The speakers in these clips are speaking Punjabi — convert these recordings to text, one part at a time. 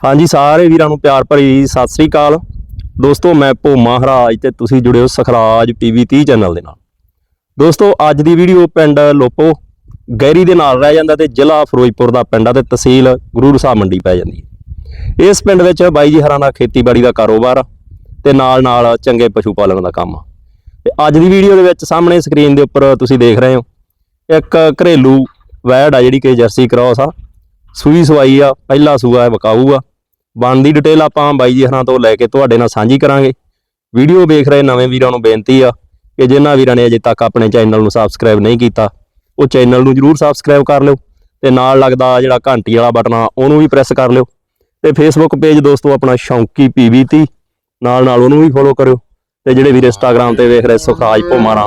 ਹਾਂਜੀ, ਸਾਰੇ ਵੀਰਾਂ ਨੂੰ ਪਿਆਰ ਭਰੀ ਸਤਿ ਸ੍ਰੀ ਅਕਾਲ। ਦੋਸਤੋ, ਮੈਂ ਭੋਮਾ ਹਰਾਜ ਤੇ ਤੁਸੀਂ ਜੁੜੇ ਹੋ ਸਖਰਾਜ ਪੀਵੀ 30 ਚੈਨਲ ਦੇ ਨਾਲ। ਦੋਸਤੋ, ਅੱਜ ਦੀ ਵੀਡੀਓ ਪਿੰਡ ਲੋਪੋ ਗੈਰੀ ਦੇ ਨਾਲ ਰਹਿ ਜਾਂਦਾ ਤੇ ਜ਼ਿਲ੍ਹਾ ਫਿਰੋਜ਼ਪੁਰ ਦਾ ਪਿੰਡ ਆ ਤੇ ਤਹਿਸੀਲ ਗੁਰੂ ਸਾਹਿਬ ਮੰਡੀ ਪੈ ਜਾਂਦੀ ਹੈ। ਇਸ ਪਿੰਡ ਵਿੱਚ ਬਾਈ ਜੀ ਹਰਾਂ ਦਾ ਖੇਤੀਬਾੜੀ ਦਾ ਕਾਰੋਬਾਰ ਆ ਤੇ ਨਾਲ ਨਾਲ ਚੰਗੇ ਪਸ਼ੂ ਪਾਲਣ ਦਾ ਕੰਮ ਆ। ਤੇ ਅੱਜ ਦੀ ਵੀਡੀਓ ਦੇ ਵਿੱਚ ਸਾਹਮਣੇ ਸਕਰੀਨ ਦੇ ਉੱਪਰ ਤੁਸੀਂ ਦੇਖ ਰਹੇ ਹੋ, ਇੱਕ ਘਰੇਲੂ ਵੈੜ ਆ ਜਿਹੜੀ ਕਿ ਜਰਸੀ ਕ੍ਰਾਸ ਆ। ਸੂਈ ਸਵਾਈ ਆ, ਪਹਿਲਾ ਸੂਆ ਹੈ ਵਿਕਾਊ ਆ। ਬਣਦੀ ਡਿਟੇਲ ਆਪਾਂ ਬਾਈ ਜੀ ਹਰਾਂ ਤੋਂ ਲੈ ਕੇ ਤੁਹਾਡੇ ਨਾਲ ਸਾਂਝੀ ਕਰਾਂਗੇ। ਵੀਡੀਓ ਵੇਖ ਰਹੇ ਨਵੇਂ ਵੀਰਾਂ ਨੂੰ ਬੇਨਤੀ ਆ ਕਿ ਜਿਨ੍ਹਾਂ ਵੀਰਾਂ ਨੇ ਅਜੇ ਤੱਕ ਆਪਣੇ ਚੈਨਲ ਨੂੰ ਸਬਸਕ੍ਰਾਈਬ ਨਹੀਂ ਕੀਤਾ ਉਹ ਚੈਨਲ ਨੂੰ ਜਰੂਰ ਸਬਸਕ੍ਰਾਈਬ ਕਰ ਲਿਓ ਤੇ ਨਾਲ ਲੱਗਦਾ ਜਿਹੜਾ ਘੰਟੀ ਵਾਲਾ ਬਟਨ ਆ ਉਹਨੂੰ ਵੀ ਪ੍ਰੈਸ ਕਰ ਲਿਓ। ਤੇ ਫੇਸਬੁੱਕ ਪੇਜ ਦੋਸਤੋ ਆਪਣਾ ਸ਼ੌਂਕੀ ਪੀਵੀਤੀ ਨਾਲ ਨਾਲ ਉਹਨੂੰ ਵੀ ਫੋਲੋ ਕਰਿਓ ਤੇ ਜਿਹੜੇ ਵੀਰ ਇੰਸਟਾਗ੍ਰam ਤੇ ਵੇਖ ਰਹੇ ਸੁਖਰਾਜ ਭੋਮਾਰਾ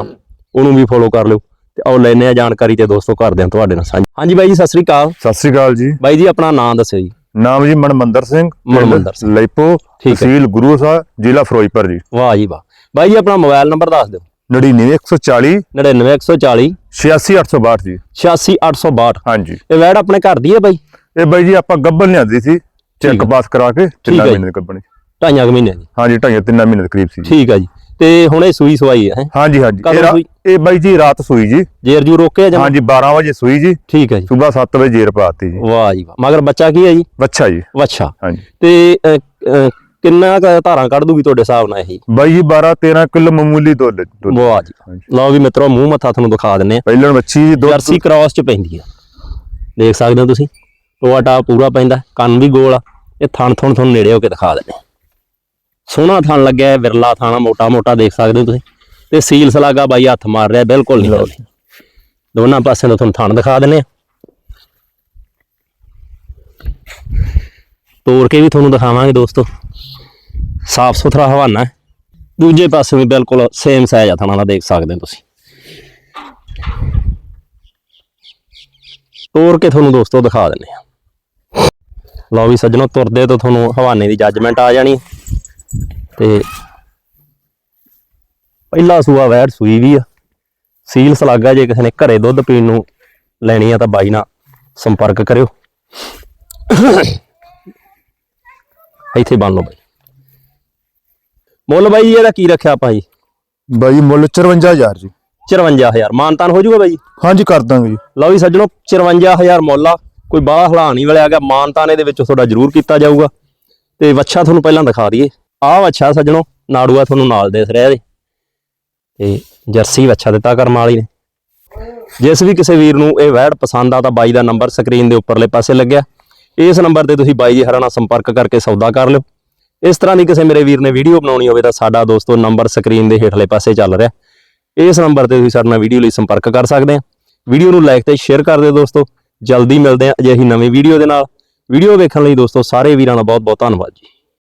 ਉਹਨੂੰ ਵੀ ਫੋਲੋ ਕਰ ਲਿਓ ਤੇ ਆਓ ਲੈਨੇ ਆ ਜਾਣਕਾਰੀ ਤੇ ਦੋਸਤੋ ਕਰਦੇ ਹਾਂ ਤੁਹਾਡੇ ਨਾਲ ਸਾਂਝੀ। ਹਾਂਜੀ ਬਾਈ ਜੀ ਸਤਿ ਸ੍ਰੀ ਅਕਾਲ। ਸਤਿ ਸ੍ਰੀ ਅਕਾਲ ਜੀ। ਬਾਈ ਜੀ ਆਪਣਾ ਨਾਮ ਦੱਸਿਓ ਜੀ। ਨਾਮ ਜੀ ਮਨਮੰਦਰ ਸਿੰਘ ਮਨਮੰਦਰ ਸਿੰਘ। ਲੈਪੋ। ਤਹਿਸੀਲ ਗੁਰੂ ਸਾਹਿਬ ਜ਼ਿਲ੍ਹਾ ਫਿਰੋਜ਼ਪੁਰ ਜੀ। ਵਾਹ ਜੀ ਵਾਹ। ਬਾਈ ਜੀ ਆਪਣਾ ਮੋਬਾਈਲ ਨੰਬਰ ਦੱਸ ਦਿਓ। 99140 99140 86862 ਜੀ। 86862 ਹਾਂਜੀ। ਇਹ ਵੈੜ ਆਪਣੇ ਘਰ ਦੀ ਹੈ ਬਾਈ? ਇਹ ਬਾਈ ਜੀ ਆਪਾਂ ਗੱਬਲ ਲਿਆਂਦੀ ਸੀ। ਚੈੱਕ। ਪਾਸ ਕਰਾ ਕੇ ਤਿੰਨਾਂ ਹੈ ਜੀ। ਮਹੀਨੇ ਦੀ ਗੱਬਲ ਢਾਈਆਂ ਮਹੀਨੇ ਦੀ। ਹਾਂਜੀ ਢਾਈਆਂ ਤਿੰਨਾਂ ਮਹੀਨੇ ਦੇ ਕਰੀਬ ਸੀ ਠੀਕ ਆ ਜੀ। ਤੇ ਹੁਣ ਇਹ ਸੂਈ ਸਵਾਈ ਹੈ? ਹਾਂਜੀ ਹਾਂਜੀ। ਇਹ ਰਾ- ਸੂਈ? ਇਹ ਬਾਈ ਜੀ ਰਾਤ ਸੂਈ ਜੀ। ਜੇਰ ਜੂ ਰੋਕੇ ਜਾਂ ਹਾਂਜੀ 12 ਵਜੇ ਸੂਈ ਜੀ। ਠੀਕ ਹੈ ਜੀ। ਸਵੇਰ 7 ਵਜੇ ਜੇਰ ਪਾਤੀ ਜੀ। ਵਾਹ ਜੀ ਵਾਹ। ਮਗਰ ਬੱਚਾ ਕੀ ਹੈ ਜੀ? ਬੱਚਾ ਜੀ। ਵੱਛਾ ਹਾਂਜੀ। ਤੇ ਕਿੰਨਾ ਕੁ ਧਾਰਾਂ ਕੱਢ ਦੂਗੀ ਤੁਹਾਡੇ ਹਿਸਾਬ ਨਾਲ ਇਹ? ਬਾਈ ਜੀ 12 13 ਕਿਲੋ ਮਾਮੂਲੀ ਦੁੱਧ ਦੁੱਧ। ਵਾਹ ਜੀ ਹਾਂਜੀ। ਲਓ ਵੀ ਮਿੱਤਰੋ ਮੂੰਹ ਮੱਥਾ ਤੁਹਾਨੂੰ ਦਿਖਾ ਦਿੰਨੇ ਆ ਪਹਿਲਾਂ ਬੱਚੀ ਜੀ ਦੁੱਧ ਜਰਸੀ ਕ੍ਰਾਸ ਚ ਪੈਂਦੀ ਆ ਦੇਖ ਸਕਦੇ ਹੋ ਤੁਸੀਂ? ਟੋਆ ਟਾ ਪੂਰਾ ਪੈਂਦਾ। ਕੰਨ ਵੀ ਗੋਲ ਆ। ਇਹ ਥਣ ਥਣ ਤੁਹਾਨੂੰ ਨੇੜੇ ਹੋ ਕੇ ਦਿਖਾ ਦਿੰਨੇ ਆ। ਸੋਹਣਾ ਥਣ ਲੱਗਿਆ ਹੈ, ਵਿਰਲਾ ਥਾਣਾ ਮੋਟਾ ਮੋਟਾ ਦੇਖ ਸਕਦੇ ਹੋ ਤੁਸੀਂ। ਤੇ ਸੀਲ ਸਲਾਗਾ ਬਾਈ ਹੱਥ ਮਾਰ ਰਿਹਾ ਬਿਲਕੁਲ ਨਹੀਂ ਹਿਲਦੀ ਦੋਨਾਂ ਪਾਸਿਆਂ ਤੋਂ ਤੁਹਾਨੂੰ ਥਣ ਦਿਖਾ ਦਿੰਨੇ ਆ ਤੋੜ ਕੇ ਵੀ ਤੁਹਾਨੂੰ ਦਿਖਾਵਾਂਗੇ ਦੋਸਤੋ। ਸਾਫ਼ ਸੁਥਰਾ ਹਵਾਨਾ ਹੈ। ਦੂਜੇ ਪਾਸੇ ਵੀ ਬਿਲਕੁਲ ਸੇਮ ਸਾਈਜ਼ ਆ ਥਣਾ ਦਾ ਦੇਖ ਸਕਦੇ ਹੋ ਤੁਸੀਂ। ਤੋੜ ਕੇ ਤੁਹਾਨੂੰ ਦੋਸਤੋ ਦਿਖਾ ਦਿੰਨੇ ਆ ਲਓ ਵੀ ਸੱਜਣੋ ਤੁਰਦੇ ਤੋਂ ਤੁਹਾਨੂੰ ਹਵਾਨੇ ਦੀ ਜੱਜਮੈਂਟ ਆ ਜਾਣੀ ਹੈ। ਤੇ ਪਹਿਲਾ ਸੂਆ ਵੈੜ ਸੂਈ ਵੀ ਆ। ਸੀਲ ਸਲਾਗਾ ਜੇ ਕਿਸੇ ਨੇ ਘਰੇ ਦੁੱਧ ਪੀਣ ਨੂੰ ਲੈਣੀ ਆ ਤਾਂ ਬਾਈ ਨਾਲ ਸੰਪਰਕ ਕਰਿਓ। ਇੱਥੇ ਬੰਨ ਲਓ ਬਾਈ। ਮੁੱਲ ਬਾਈ ਇਹਦਾ ਕੀ ਰੱਖਿਆ ਆਪਾਂ ਜੀ? ਬਾਈ ਮੁੱਲ 54000 ਜੀ। 54000 ਮਾਨਤਾਨ ਹੋ ਜਾਊਗਾ ਬਾਈ? ਹਾਂਜੀ ਕਰ ਦਾਂਗੇ ਜੀ। ਲਓ ਵੀ ਸੱਜਣੋ 54000 ਮੁੱਲ ਆ। ਕੋਈ ਬਾਹਲਾ ਹਲਾਣ ਨਹੀਂ ਵਾਲਿਆ ਗਿਆ ਮਾਨਤਾਨ ਇਹਦੇ ਵਿੱਚ ਤੁਹਾਡਾ ਜ਼ਰੂਰ ਕੀਤਾ ਜਾਊਗਾ। ਤੇ ਵੱਛਾ ਤੁਹਾਨੂੰ ਪਹਿਲਾਂ ਦਿਖਾ ਦਈਏ। ਆਹ ਵੱਛਾ ਸੱਜਣੋ ਨਾੜੂਆ ਤੁਹਾਨੂੰ ਨਾਲ ਦੇਖ ਰਿਹਾ ਇਹਦੇ ਤੇ ਜਰਸੀ ਵੱਛਾ ਦਿੱਤਾ ਕਰਮ ਵਾਲੀ ਨੇ। ਜਿਸ ਵੀ ਕਿਸੇ ਵੀਰ ਨੂੰ ਇਹ ਵੈੜ ਪਸੰਦ ਆ, ਤਾਂ ਬਾਈ ਦਾ ਨੰਬਰ ਸਕਰੀਨ ਦੇ ਉੱਪਰਲੇ ਪਾਸੇ ਲੱਗਿਆ। ਇਸ ਨੰਬਰ ਤੇ ਤੁਸੀਂ ਬਾਈ ਜੀ ਹਰਾਂ ਨਾਲ ਸੰਪਰਕ ਕਰਕੇ ਸੌਦਾ ਕਰ ਲਿਓ। ਇਸ ਤਰ੍ਹਾਂ ਦੀ ਕਿਸੇ ਮੇਰੇ ਵੀਰ ਨੇ ਵੀਡੀਓ ਬਣਾਉਣੀ ਹੋਵੇ, ਤਾਂ ਸਾਡਾ ਦੋਸਤੋ ਨੰਬਰ ਸਕਰੀਨ ਦੇ ਹੇਠਲੇ ਪਾਸੇ ਚੱਲ ਰਿਹਾ। ਇਸ ਨੰਬਰ ਤੇ ਤੁਸੀਂ ਸਾਡੇ ਨਾਲ ਵੀਡੀਓ ਲਈ ਸੰਪਰਕ ਕਰ ਸਕਦੇ ਆ। ਵੀਡੀਓ ਨੂੰ ਲਾਈਕ ਤੇ ਸ਼ੇਅਰ ਕਰ ਦਿਓ ਦੋਸਤੋ। ਜਲਦੀ ਮਿਲਦੇ ਆ ਅਜਿਹੀ ਨਵੀਂ ਵੀਡੀਓ ਦੇ ਨਾਲ। ਵੀਡੀਓ ਵੇਖਣ ਲਈ ਦੋਸਤੋ, ਸਾਰੇ ਵੀਰਾਂ ਦਾ ਬਹੁਤ ਬਹੁਤ ਧੰਨਵਾਦ ਜੀ।